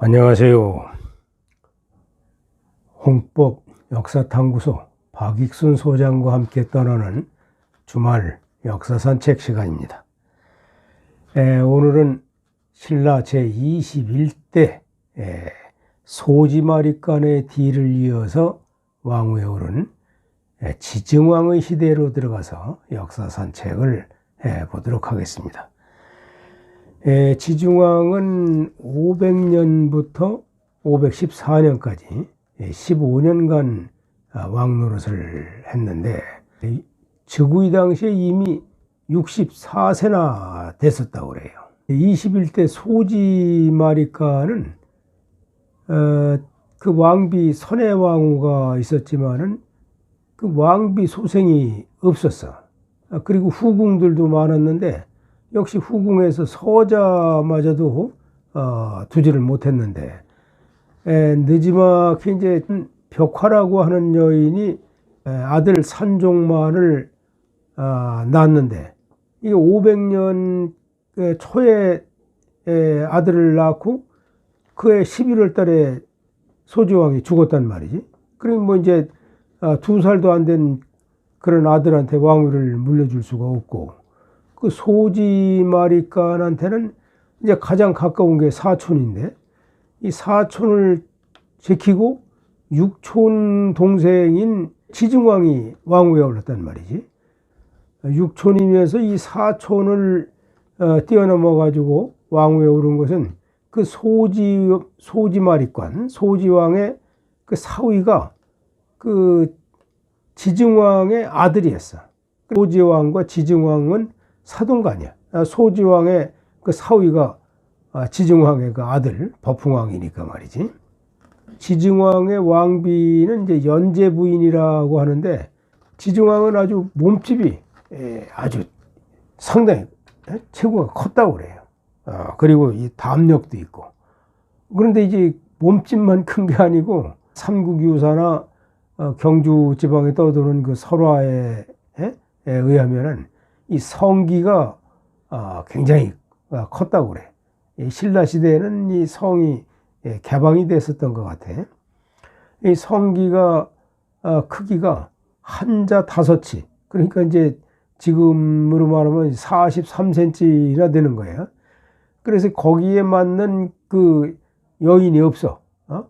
안녕하세요. 홍법 역사탐구소 박익순 소장과 함께 떠나는 주말 역사 산책 시간입니다. 에, 오늘은 신라 제21대 소지마리간의 뒤를 이어서 왕후에 오른 에, 지증왕의 시대로 들어가서 역사 산책을 해 보도록 하겠습니다. 에, 지중왕은 500년부터 514년까지 15년간 왕 노릇을 했는데 즉위 당시에 이미 64세나 됐었다고 그래요. 21대 소지마리카는 어, 그 왕비 선해왕후가 있었지만은 그 왕비 소생이 없었어. 그리고 후궁들도 많았는데 역시 후궁에서 서자마저도 어, 두지를 못했는데 에, 늦지막히 이제 벽화라고 하는 여인이 에, 아들 산종만을 어, 낳았는데 이게 500년 초에 에, 아들을 낳고 그해 11월 달에 소주왕이 죽었단 말이지. 그럼 뭐 이제 어, 두 살도 안 된 그런 아들한테 왕위를 물려줄 수가 없고 그 소지마리간한테는 이제 가장 가까운 게 사촌인데 이 사촌을 지키고 육촌 동생인 지증왕이 왕위에 올랐단 말이지. 육촌이면서 이 사촌을 어, 뛰어넘어 가지고 왕위에 오른 것은 그 소지 소지마리관 소지왕의 그 사위가 그 지증왕의 아들이었어. 소지왕과 지증왕은 사동간이야. 아, 소지왕의 그 사위가 아, 지증왕의 그 아들 법흥왕이니까 말이지. 지증왕의 왕비는 이제 연제 부인이라고 하는데 지증왕은 아주 몸집이 아주 상당히 체구가 컸다고 그래요. 아, 그리고 이 담력도 있고. 그런데 이제 몸집만 큰 게 아니고 삼국유사나 어, 경주 지방에 떠도는 그 설화에 의하면은 이 성기가 아, 굉장히 아, 컸다고 그래. 신라 시대에는 이 성이 예, 개방이 됐었던 것 같아. 이 성기가 아, 크기가 한자 다섯치. 그러니까 이제 지금으로 말하면 43cm나 되는 거예요. 그래서 거기에 맞는 그 여인이 없어. 어?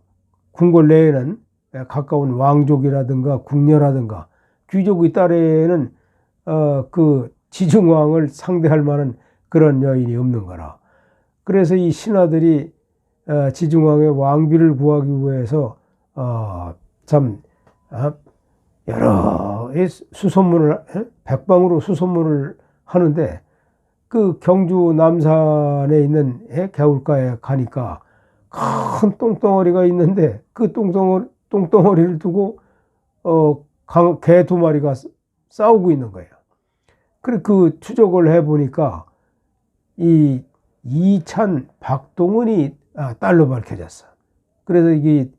궁궐 내에는 가까운 왕족이라든가 궁녀라든가 귀족의 딸에는 어, 그 지중왕을 상대할 만한 그런 여인이 없는 거라. 그래서 이 신하들이 어, 지중왕의 왕비를 구하기 위해서 어, 참 어, 여러 수소문을 백방으로 수소문을 하는데 그 경주 남산에 있는 개울가에 가니까 큰 똥덩어리가 있는데 그 똥덩어리, 똥덩어리를 두고 어, 개 두 마리가 싸우고 있는 거예요. 그래 그 추적을 해 보니까 이 이찬 박동원이 아, 딸로 밝혀졌어. 그래서 이게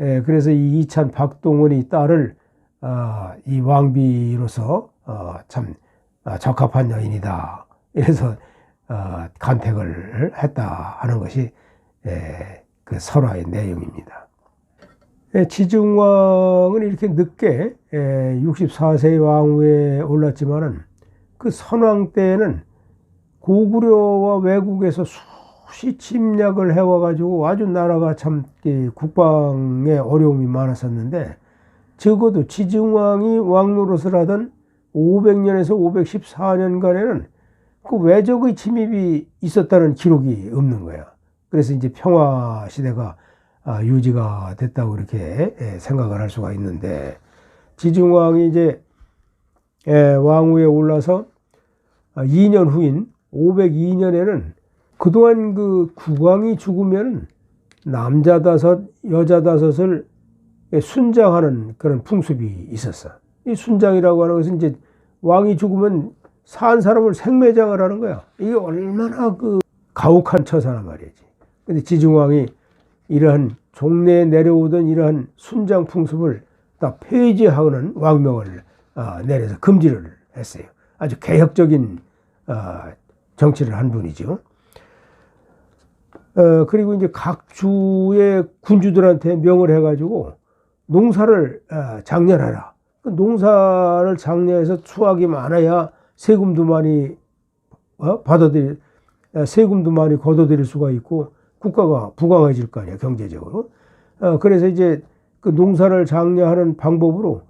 에, 그래서 이 이찬 박동원이 딸을 어, 이 왕비로서 어, 참 어, 적합한 여인이다. 이래서 어, 간택을 했다 하는 것이 에, 그 설화의 내용입니다. 에, 지중왕은 이렇게 늦게 에, 64세 왕위에 올랐지만은 그 선왕 때에는 고구려와 외국에서 수시 침략을 해와가지고 아주 나라가 참 국방에 어려움이 많았었는데 적어도 지증왕이 왕노릇을 하던 500년에서 514년간에는 그 외적의 침입이 있었다는 기록이 없는 거야. 그래서 이제 평화 시대가 아, 유지가 됐다고 이렇게 생각을 할 수가 있는데 지증왕이 이제 왕위에 올라서 2년 아, 후인 502년에는 그동안 그 국왕이 죽으면 남자 다섯, 여자 다섯을 순장하는 그런 풍습이 있었어. 이 순장이라고 하는 것은 이제 왕이 죽으면 산 사람을 생매장을 하는 거야. 이게 얼마나 그 가혹한 처사란 말이지. 근데 지중왕이 이러한 종래에 내려오던 이러한 순장 풍습을 다 폐지하는 왕명을 아, 내려서 금지를 했어요. 아주 개혁적인 어, 정치를 한 분이죠. 어, 그리고 이제 각 주의 군주들한테 명을 해가지고 농사를 어, 장려하라. 그 농사를 장려해서 수확이 많아야 세금도 많이 어? 받아들일 어, 세금도 많이 걷어들일 수가 있고 국가가 부강해질 거 아니야 경제적으로. 어, 그래서 이제 그 농사를 장려하는 방법으로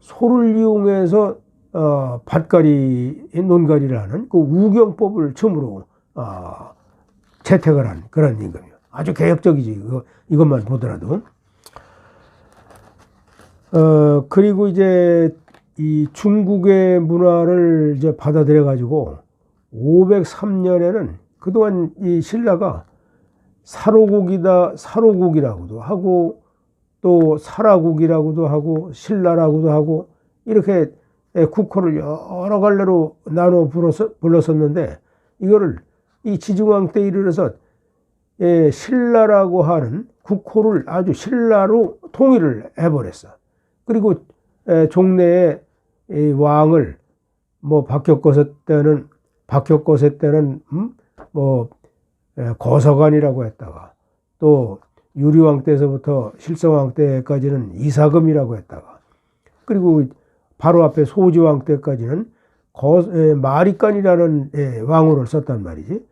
소를 이용해서 어, 밭갈이 논갈이를 하는 그 우경법을 처음으로 어, 채택을 한 그런 임금이요. 아주 개혁적이지 이거 이것만 보더라도. 어 그리고 이제 이 중국의 문화를 이제 받아들여 가지고 503년에는 그동안 이 신라가 사로국이다 사로국이라고도 하고 또 사라국이라고도 하고 신라라고도 하고 이렇게 국호를 여러 갈래로 나눠 불렀었는데 이거를 이 지중왕 때 이르러서 예, 신라라고 하는 국호를 아주 신라로 통일을 해버렸어. 그리고 예, 종래에 이 왕을 뭐 박혁거세 때는 박혁거세 때는 음? 뭐 예, 거서관이라고 했다가 또 유리왕 때서부터 실성왕 때까지는 이사금이라고 했다가 그리고 바로 앞에 소지왕 때까지는 거, 예, 마리간이라는 예, 왕호를 썼단 말이지.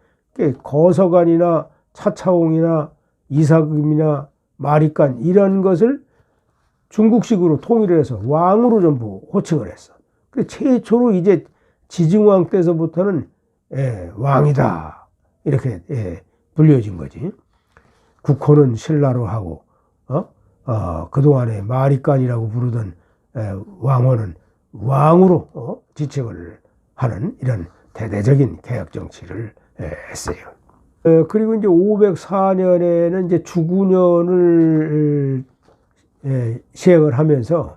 거서관이나 차차홍이나 이사금이나 마리간 이런 것을 중국식으로 통일을 해서 왕으로 전부 호칭을 했어. 그 최초로 이제 지증왕 때서부터는 예, 왕이다 이렇게 예, 불려진 거지. 국호는 신라로 하고 어? 어, 그동안에 마리간이라고 부르던 예, 왕호는 왕으로 어? 지책을 하는 이런 대대적인 개혁 정치를 예, 했어요. 어, 그리고 이제 504년에는 이제 주군년을 예, 시행을 하면서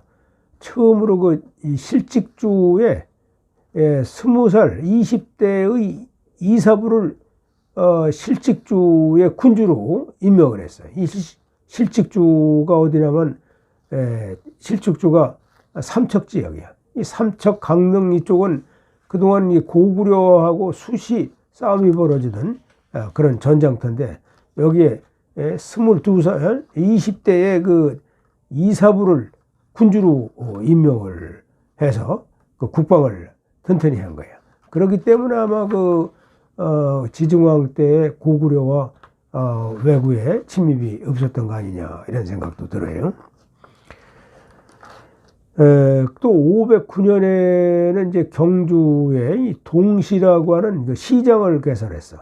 처음으로 그 실직주에 예, 20살 20대의 이사부를 어, 실직주의 군주로 임명을 했어요. 이 실직주가 어디냐면 에, 실직주가 삼척 지역이야. 이 삼척 강릉 이쪽은 그동안 이 고구려하고 수시 싸움이 벌어지던 어, 그런 전장터인데 여기에 22살, 20대의 그 이사부를 군주로 어, 임명을 해서 그 국방을 튼튼히 한 거예요. 그렇기 때문에 아마 그, 어, 지중왕 때 고구려와 어, 외구의 침입이 없었던 거 아니냐 이런 생각도 들어요. 에, 또 509년에는 이제 경주에 동시라고 하는 그 시장을 개설했어.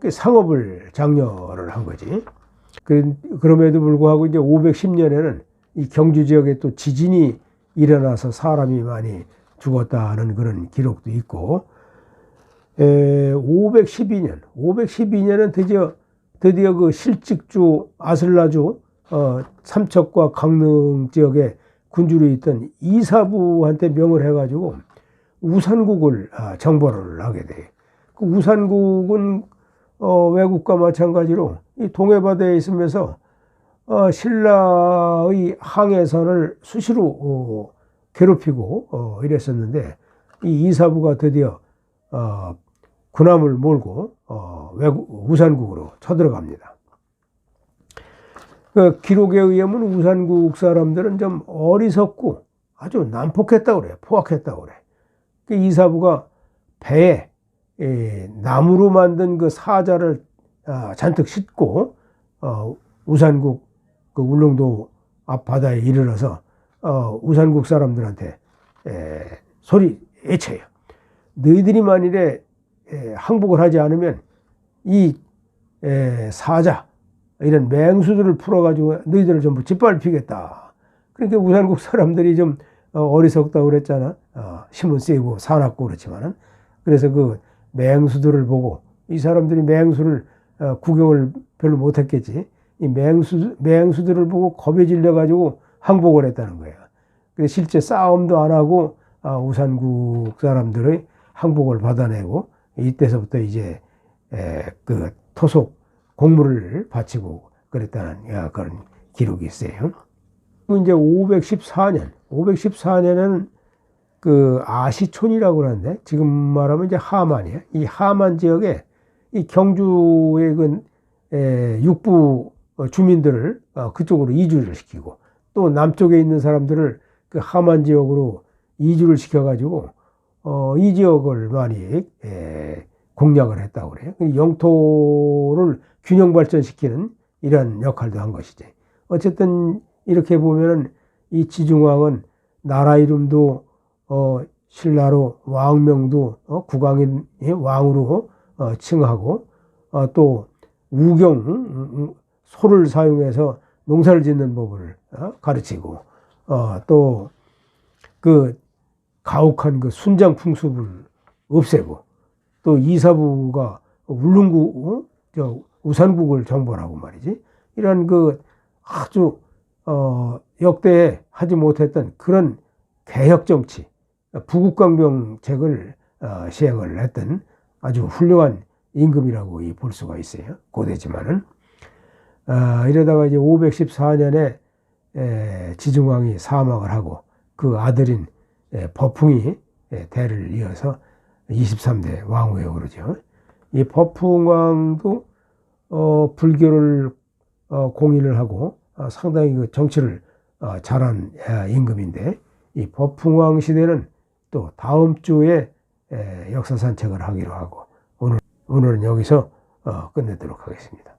그 상업을 장려를 한 거지. 그, 그럼에도 불구하고 이제 510년에는 이 경주 지역에 또 지진이 일어나서 사람이 많이 죽었다는 그런 기록도 있고, 에, 512년, 512년은 드디어, 드디어 그 실직주, 아슬라주, 어, 삼척과 강릉 지역에 군주로 있던 이사부한테 명을 해가지고 우산국을 아, 정벌을 하게 돼. 그 우산국은 어, 외국과 마찬가지로 이 동해바다에 있으면서 어, 신라의 항해선을 수시로 어, 괴롭히고 어, 이랬었는데 이 이사부가 드디어 어, 군함을 몰고 어, 외국 우산국으로 쳐들어갑니다. 그 기록에 의하면 우산국 사람들은 좀 어리석고 아주 난폭했다고 그래요. 포악했다고 그래. 그 이사부가 배에 예, 나무로 만든 그 사자를 아, 잔뜩 싣고 어, 우산국 그 울릉도 앞바다에 이르러서 어, 우산국 사람들한테 에, 소리 애쳐요. 너희들이 만일에 에, 항복을 하지 않으면 이 에, 사자 이런 맹수들을 풀어가지고 너희들을 전부 짓밟히겠다. 그러니까 우산국 사람들이 좀 어, 어리석다고 그랬잖아. 어, 힘은 세고 사납고 그렇지만은. 그래서 그 맹수들을 보고 이 사람들이 맹수를 어, 구경을 별로 못했겠지. 이 맹수, 맹수들을 보고 겁에 질려가지고 항복을 했다는 거예요. 그래서 실제 싸움도 안 하고 우산국 사람들의 항복을 받아내고 이때서부터 이제 그 토속 공물을 바치고 그랬다는 그런 기록이 있어요. 이제 514년, 514년에는 그 아시촌이라고 하는데 지금 말하면 이제 하만이에요. 이 하만 지역에 이 경주의 그 에, 육부 어, 주민들을 어, 그쪽으로 이주를 시키고 또 남쪽에 있는 사람들을 그 하만 지역으로 이주를 시켜가지고 어, 이 지역을 많이 에, 공략을 했다고 그래요. 그 영토를 균형 발전시키는 이런 역할도 한 것이지. 어쨌든 이렇게 보면은 이 지중왕은 나라 이름도 어, 신라로 왕명도 어, 국왕인 왕으로 어, 칭하고 어, 또 우경 음, 음, 소를 사용해서 농사를 짓는 법을 어, 가르치고 어, 또 그 가혹한 그 순장 풍습을 없애고 또 이사부가 울릉국 어? 저 우산국을 정벌하고 말이지. 이런 그 아주 어 역대 하지 못했던 그런 개혁 정치 부국강병책을 어, 시행을 했던 아주 훌륭한 임금이라고 이볼 수가 있어요. 고대지만은. 아, 이러다가 이제 514년에 에, 지중왕이 사망을 하고 그 아들인 에, 버풍이 에, 대를 이어서 23대 왕후에 오르죠. 이 버풍왕도 어, 불교를 어, 공인을 하고 어, 상당히 그 정치를 어, 잘한 에, 임금인데 이 버풍왕 시대는 또 다음 주에 에, 역사 산책을 하기로 하고 오늘 오늘은 여기서 어, 끝내도록 하겠습니다.